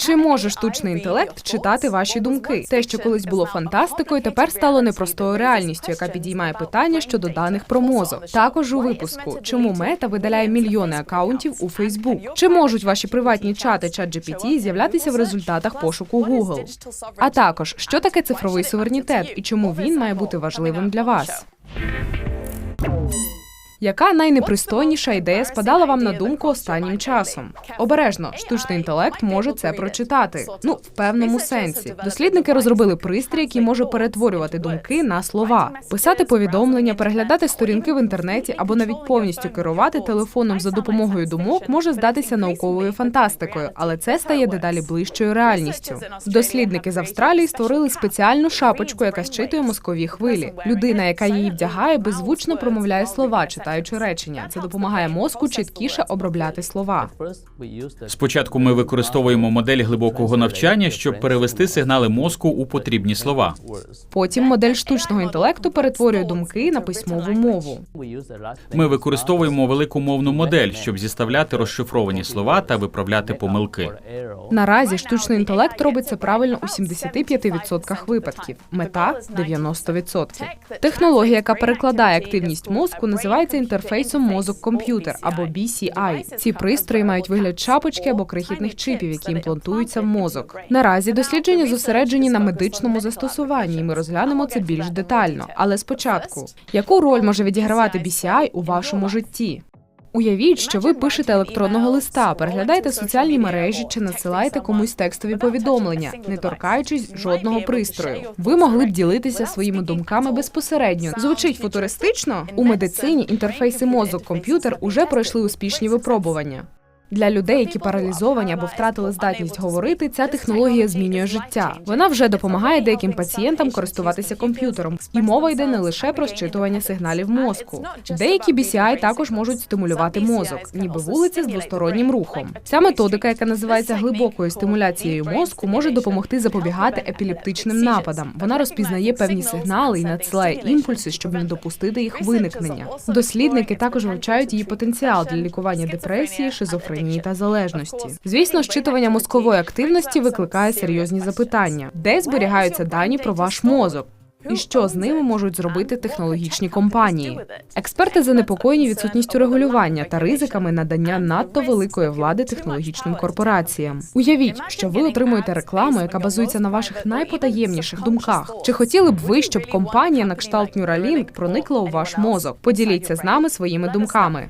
Чи може штучний інтелект читати ваші думки? Те, що колись було фантастикою, тепер стало непростою реальністю, яка підіймає питання щодо даних про мозок. Також у випуску, чому мета видаляє мільйони акаунтів у Facebook? Чи можуть ваші приватні чати ChatGPT з'являтися в результатах пошуку Google? А також що таке цифровий суверенітет і чому він має бути важливим для вас? Яка найнепристойніша ідея спадала вам на думку останнім часом? Обережно, штучний інтелект може це прочитати. Ну, в певному сенсі. Дослідники розробили пристрій, який може перетворювати думки на слова, писати повідомлення, переглядати сторінки в інтернеті або навіть повністю керувати телефоном за допомогою думок може здатися науковою фантастикою, але це стає дедалі ближчою реальністю. Дослідники з Австралії створили спеціальну шапочку, яка щитує мозкові хвилі. Людина, яка її вдягає, беззвучно промовляє слова, читаючи речення. Це допомагає мозку чіткіше обробляти слова. Спочатку ми використовуємо модель глибокого навчання, щоб перевести сигнали мозку у потрібні слова. Потім модель штучного інтелекту перетворює думки на письмову мову. Ми використовуємо велику мовну модель, щоб зіставляти розшифровані слова та виправляти помилки. Наразі штучний інтелект робить це правильно у 75% випадків. Мета 90%. Технологія, яка перекладає активність мозку, називається інтерфейсом мозок-комп'ютер або BCI. Ці пристрої мають вигляд шапочки або крихітних чипів, які імплантуються в мозок. Наразі дослідження зосереджені на медичному застосуванні, і ми розглянемо це більш детально. Але спочатку, яку роль може відігравати BCI у вашому житті? Уявіть, що ви пишете електронного листа, переглядаєте соціальні мережі чи надсилаєте комусь текстові повідомлення, не торкаючись жодного пристрою. Ви могли б ділитися своїми думками безпосередньо. Звучить футуристично у медицині. Інтерфейси мозок-комп'ютер уже пройшли успішні випробування. Для людей, які паралізовані або втратили здатність говорити, ця технологія змінює життя. Вона вже допомагає деяким пацієнтам користуватися комп'ютером. І мова йде не лише про щитування сигналів мозку. Деякі BCI також можуть стимулювати мозок, ніби вулиця з двостороннім рухом. Ця методика, яка називається глибокою стимуляцією мозку, може допомогти запобігати епілептичним нападам. Вона розпізнає певні сигнали і надсилає імпульси, щоб не допустити їх виникнення. Дослідники також вивчають її потенціал для лікування депресії, шизофренії та залежності. Звісно, щитування мозкової активності викликає серйозні запитання, де зберігаються дані про ваш мозок. І що з ними можуть зробити технологічні компанії? Експерти занепокоєні відсутністю регулювання та ризиками надання надто великої влади технологічним корпораціям. Уявіть, що ви отримуєте рекламу, яка базується на ваших найпотаємніших думках. Чи хотіли б ви, щоб компанія на кшталт Neuralink проникла у ваш мозок? Поділіться з нами своїми думками.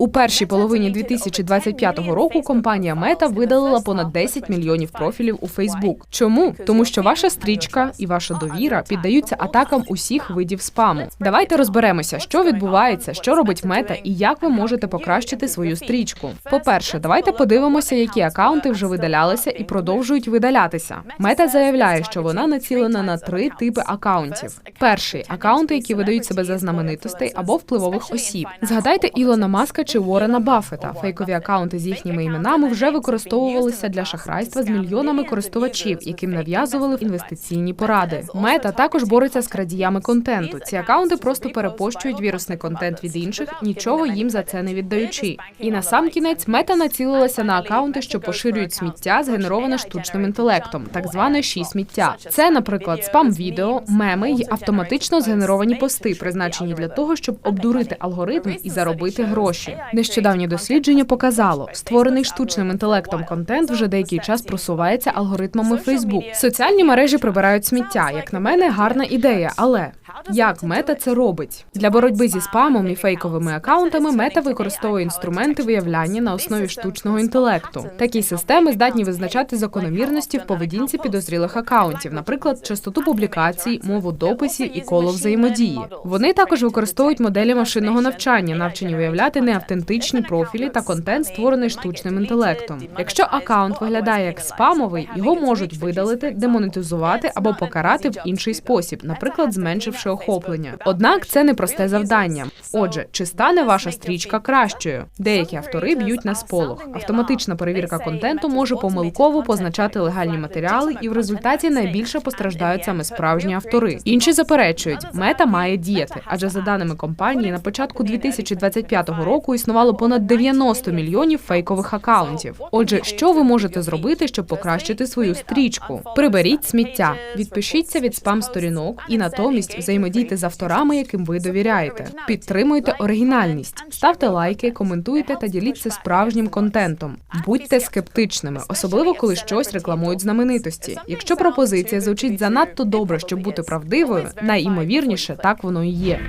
У першій половині 2025 року компанія Meta видалила понад 10 мільйонів профілів у Facebook. Чому? Тому що ваша стрічка і ваша довіра піддаються атакам усіх видів спаму. Давайте розберемося, що відбувається, що робить Мета і як ви можете покращити свою стрічку. По-перше, давайте подивимося, які акаунти вже видалялися і продовжують видалятися. Мета заявляє, що вона націлена на три типи акаунтів. Перший акаунти, які видають себе за знаменитостей або впливових осіб. Згадайте Ілона Маска чи Уоррена Баффета. Фейкові акаунти з їхніми іменами вже використовувалися для шахрайства з мільйонами користувачів, яким нав'язували інвестиційні поради. Мета також бореться з крадіями контенту. Ці акаунти просто перепощують вірусний контент від інших, нічого їм за це не віддаючи. І на сам кінець мета націлилася на акаунти, що поширюють сміття, згенероване штучним інтелектом, так зване ші сміття. Це, наприклад, спам відео, меми й автоматично згенеровані пости, призначені для того, щоб обдурити алгоритм і заробити гроші. Нещодавнє дослідження показало, створений штучним інтелектом контент вже деякий час просувається алгоритмами Facebook. Соціальні мережі прибирають сміття. Як на мене, гарна ідея, але як мета це робить для боротьби зі спамом і фейковими акаунтами? Мета використовує інструменти виявляння на основі штучного інтелекту. Такі системи здатні визначати закономірності в поведінці підозрілих акаунтів, наприклад, частоту публікацій, мову дописів і коло взаємодії. Вони також використовують моделі машинного навчання, навчені виявляти неавтентичні профілі та контент, створений штучним інтелектом. Якщо акаунт виглядає як спамовий, його можуть видалити, демонетизувати або покарати в інший спосіб, наприклад, зменшивши охоплення. Однак це непросте завдання. Отже, чи стане ваша стрічка кращою? Деякі автори б'ють на сполох. Автоматична перевірка контенту може помилково позначати легальні матеріали, і в результаті найбільше постраждають саме справжні автори. Інші заперечують, мета має діяти, адже за даними компанії на початку 2025 року існувало понад 90 мільйонів фейкових акаунтів. Отже, що ви можете зробити, щоб покращити свою стрічку? Приберіть сміття, відпишіться від спам сторінок і натомість взаємодійте з авторами, яким ви довіряєте. Підтримуйте оригінальність, ставте лайки, коментуйте та діліться справжнім контентом. Будьте скептичними, особливо коли щось рекламують знаменитості. Якщо пропозиція звучить занадто добре, щоб бути правдивою, найімовірніше так воно і є.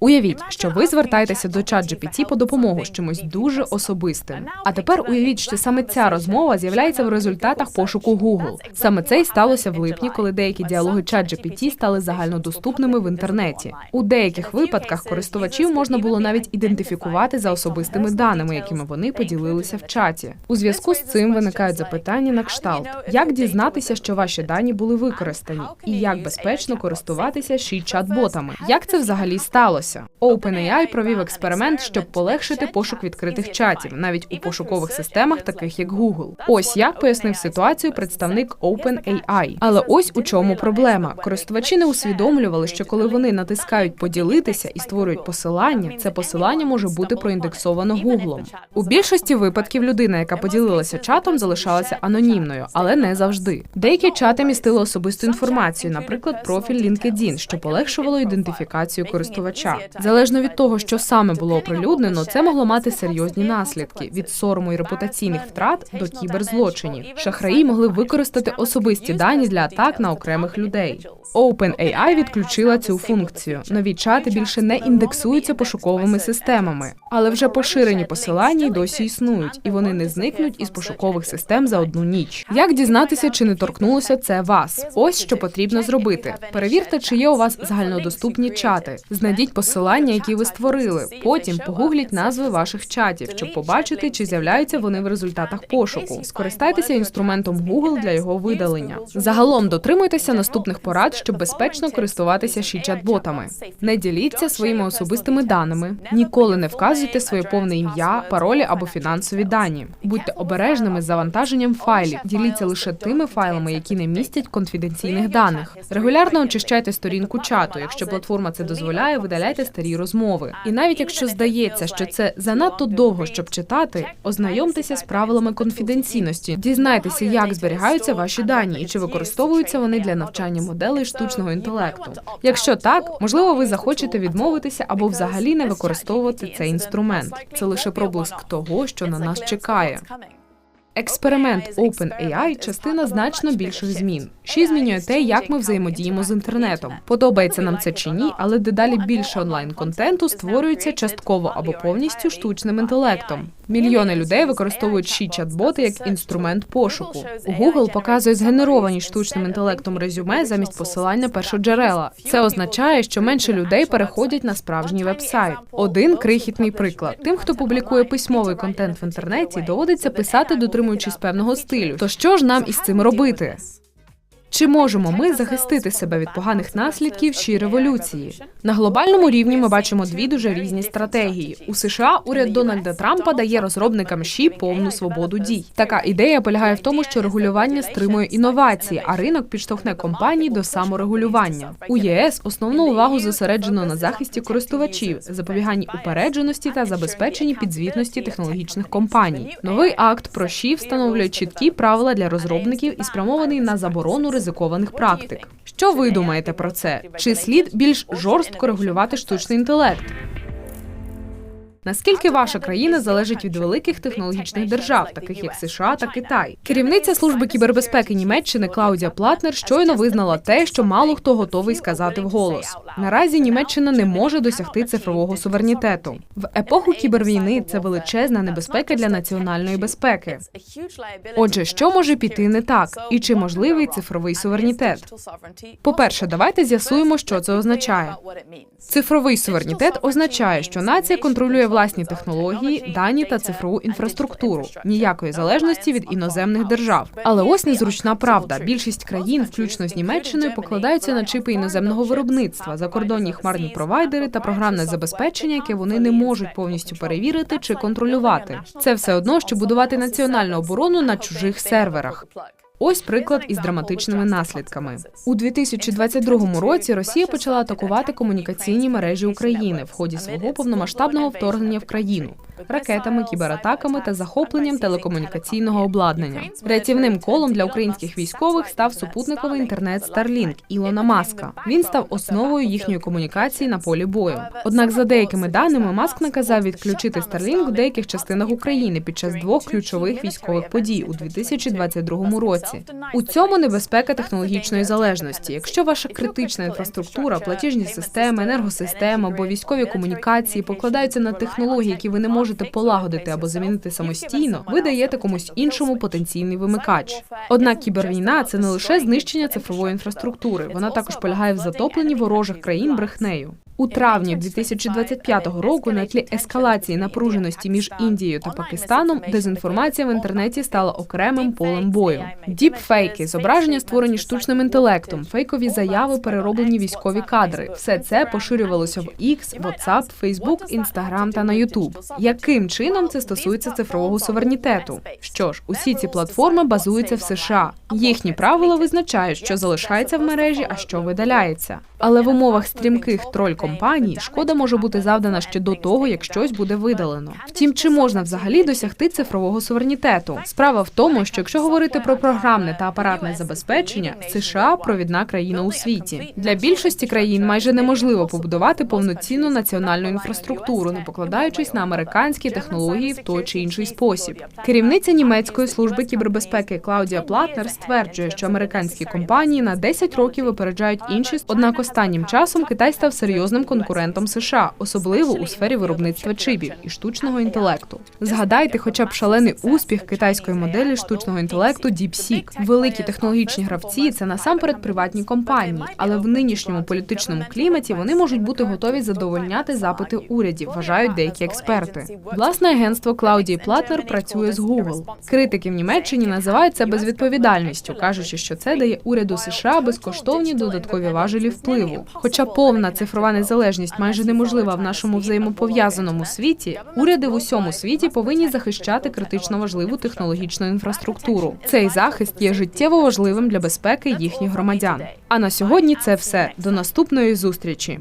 Уявіть, що ви звертаєтеся до ChatGPT по допомогу з чимось дуже особистим. А тепер уявіть, що саме ця розмова з'являється в результатах пошуку Google. Саме це й сталося в липні, коли деякі діалоги ChatGPT стали загальнодоступними в інтернеті. У деяких випадках користувачів можна було навіть ідентифікувати за особистими даними, якими вони поділилися в чаті. У зв'язку з цим виникають запитання на кшталт: як дізнатися, що ваші дані були використані, і як безпечно користуватися ще й чат-ботами? Як це взагалі сталося? OpenAI провів експеримент, щоб полегшити пошук відкритих чатів, навіть у пошукових системах, таких як Google. Ось як пояснив ситуацію представник OpenAI. Але ось у чому проблема. Користувачі не усвідомлювали, що коли вони натискають поділитися і створюють посилання, це посилання може бути проіндексовано Google. У більшості випадків людина, яка поділилася чатом, залишалася анонімною, але не завжди. Деякі чати містили особисту інформацію, наприклад, профіль LinkedIn, що полегшувало ідентифікацію користувача. Залежно від того, що саме було оприлюднено, це могло мати серйозні наслідки від сорому і репутаційних втрат до кіберзлочинів. Шахраї могли використати особисті дані для атак на окремих людей. OpenAI відключила цю функцію. Нові чати більше не індексуються пошуковими системами, але вже поширені посилання й досі існують, і вони не зникнуть із пошукових систем за одну ніч. Як дізнатися, чи не торкнулося це вас? Ось що потрібно зробити. Перевірте, чи є у вас загальнодоступні чати. Знайдіть посилання, які ви створили. Потім погугліть назви ваших чатів, щоб побачити, чи з'являються вони в результатах пошуку. Скористайтеся інструментом Google для його видалення. Загалом дотримуйтеся наступних порад, щоб безпечно користуватися ще й чат-ботами. Не діліться своїми особистими даними, ніколи не вказуйте своє повне ім'я, паролі або фінансові дані. Будьте обережними з завантаженням файлів. Діліться лише тими файлами, які не містять конфіденційних даних. Регулярно очищайте сторінку чату. Якщо платформа це дозволяє, видаляйте старі розмови. І навіть якщо здається, що це занадто довго, щоб читати, ознайомтеся з правилами конфіденційності. Дізнайтеся, як зберігаються ваші дані і чи використовуються вони для навчання моделей штучного інтелекту. Якщо так, можливо, ви захочете відмовитися або взагалі не використовувати цей інструмент. Це лише проблиск того, що на нас чекає. Експеримент OpenAI – частина значно більших змін. Ще змінює те, як ми взаємодіємо з інтернетом. Подобається нам це чи ні, але дедалі більше онлайн-контенту створюється частково або повністю штучним інтелектом. Мільйони людей використовують ші чат-боти як інструмент пошуку. Google показує згенеровані штучним інтелектом резюме замість посилання першоджерела. Це означає, що менше людей переходять на справжній веб-сайт. Один крихітний приклад: тим, хто публікує письмовий контент в інтернеті, доводиться писати, дотримуючись певного стилю. То що ж нам із цим робити? Чи можемо ми захистити себе від поганих наслідків чи революції? На глобальному рівні ми бачимо дві дуже різні стратегії. У США уряд Дональда Трампа дає розробникам ЩІ повну свободу дій. Така ідея полягає в тому, що регулювання стримує інновації, а ринок підштовхне компанії до саморегулювання. У ЄС основну увагу зосереджено на захисті користувачів, запобіганні упередженості та забезпеченні підзвітності технологічних компаній. Новий акт про ЩІ встановлює чіткі правила для розробників і спрямований на заборону ризикованих практик. Що ви думаєте про це? Чи слід більш жорстко регулювати штучний інтелект? Наскільки ваша країна залежить від великих технологічних держав, таких як США та Китай? Керівниця служби кібербезпеки Німеччини Клаудія Платнер щойно визнала те, що мало хто готовий сказати вголос. Наразі Німеччина не може досягти цифрового суверенітету. В епоху кібервійни це величезна небезпека для національної безпеки. Отже, що може піти не так, і чи можливий цифровий суверенітет? По-перше, давайте з'ясуємо, що це означає. Цифровий суверенітет означає, що нація контролює власні технології, дані та цифрову інфраструктуру, ніякої залежності від іноземних держав. Але ось незручна правда: більшість країн, включно з Німеччиною, покладаються на чипи іноземного виробництва, закордонні хмарні провайдери та програмне забезпечення, яке вони не можуть повністю перевірити чи контролювати. Це все одно, що будувати національну оборону на чужих серверах. Ось приклад із драматичними наслідками. У 2022 році Росія почала атакувати комунікаційні мережі України в ході свого повномасштабного вторгнення в країну ракетами, кібератаками та захопленням телекомунікаційного обладнання. Рятівним колом для українських військових став супутниковий інтернет Starlink Ілона Маска. Він став основою їхньої комунікації на полі бою. Однак, за деякими даними, Маск наказав відключити Starlink в деяких частинах України під час двох ключових військових подій у 2022 році. У цьому небезпека технологічної залежності. Якщо ваша критична інфраструктура, платіжні системи, енергосистема або військові комунікації покладаються на технології, які ви не можете полагодити або замінити самостійно, ви даєте комусь іншому потенційний вимикач. Однак кібервійна це не лише знищення цифрової інфраструктури, вона також полягає в затопленні ворожих країн брехнею. У травні 2025 року на тлі ескалації напруженості між Індією та Пакистаном дезінформація в інтернеті стала окремим полем бою. Діпфейки, зображення створені штучним інтелектом, фейкові заяви, перероблені військові кадри. Все це поширювалося в X, WhatsApp, Facebook, Instagram та на YouTube. Яким чином це стосується цифрового суверенітету? Що ж, усі ці платформи базуються в США. Їхні правила визначають, що залишається в мережі, а що видаляється. Але в умовах стрімких троль компаній шкода може бути завдана ще до того, як щось буде видалено. Втім, чи можна взагалі досягти цифрового суверенітету? Справа в тому, що якщо говорити про програмне та апаратне забезпечення, США провідна країна у світі. Для більшості країн майже неможливо побудувати повноцінну національну інфраструктуру, не покладаючись на американські технології в той чи інший спосіб. Керівниця німецької служби кібербезпеки Клаудія Платнер стверджує, що американські компанії на 10 років випереджають інші. Однак останнім часом Китай став серйозним конкурентом США, особливо у сфері виробництва чипів і штучного інтелекту. Згадайте, хоча б шалений успіх китайської моделі штучного інтелекту DeepSeek. Великі технологічні гравці це насамперед приватні компанії, але в нинішньому політичному кліматі вони можуть бути готові задовольняти запити урядів, вважають деякі експерти. Власне агентство Клаудії Платнер працює з Google. Критики в Німеччині називають це безвідповідальністю, кажучи, що це дає уряду США безкоштовні додаткові важелі впливу. Хоча повна цифрова незалежність майже неможлива в нашому взаємопов'язаному світі, уряди в усьому світі повинні захищати критично важливу технологічну інфраструктуру. Цей захист є життєво важливим для безпеки їхніх громадян. А на сьогодні це все. До наступної зустрічі.